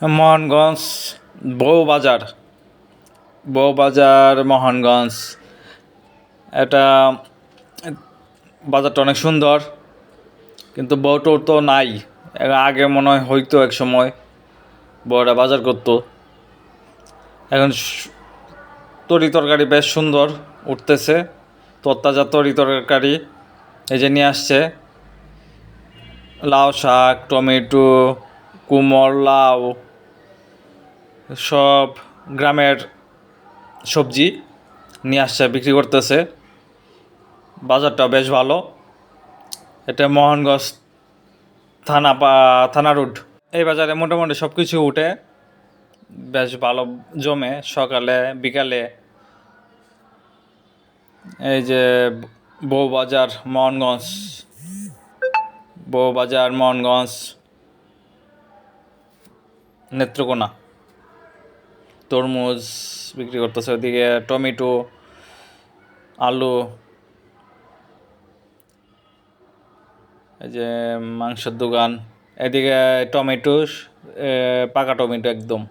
মোহনগঞ্জ বউবাজার। বউবাজার, মোহনগঞ্জ। এটা বাজারটা অনেক সুন্দর, কিন্তু বউটোর তো নাই। আগে মনে হয় হইতো এক সময়, বউরা বাজার করতো। এখন তরি তরকারি বেশ সুন্দর উঠতেছে। তত্তাজা তরি তরকারি এই যে নিয়ে আসছে। লাউ শাক, টমেটো, কুমড়, লাউ। সব গ্রামের সবজি নিয়ে আসছে, বিক্রি করতেছে। বাজারটা বেশ ভালো। এটা মোহনগঞ্জ থানা পা, থানা রোড। এই বাজারে মোটামুটি সব কিছু উঠে, বেশ ভালো জমে। সকালে, বিকালে এই যে বউবাজার মোহনগঞ্জ বউবাজার মোহনগঞ্জ নেত্রকোনা। তরমুজ বিক্রি করতেছে ওদিকে টমেটো, আলু, এই যে মাংসের দোকান, এদিকে টমেটো পাকা টমেটো একদম,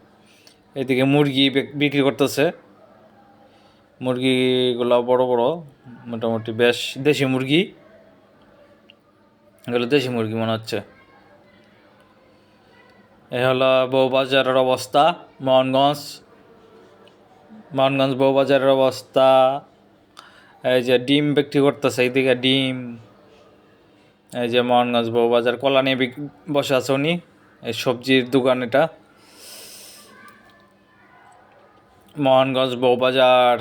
এদিকে মুরগি বিক্রি করতেছে, মুরগিগুলো বড় বড়, মোটামুটি বেশ দেশি মুরগি, এগুলো দেশি মুরগি মনে হচ্ছে। এ হলো বউবাজারের অবস্থা, মোহনগঞ্জ। মোহনগঞ্জ বউবাজারের অবস্থা। এই যে ডিম বিক্রি করতেছে, এইদিকে ডিম। এই যে মোহনগঞ্জ বউবাজার কলা নিয়ে বসে আছে উনি, এই সবজির দোকান এটা। মোহনগঞ্জ বউবাজার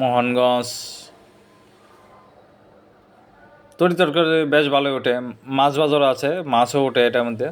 মোহনগঞ্জ। তরি তরকারি বেশ ভালো ওঠে, মাছ বাজারও আছে, মাছও ওঠে এটার মধ্যে।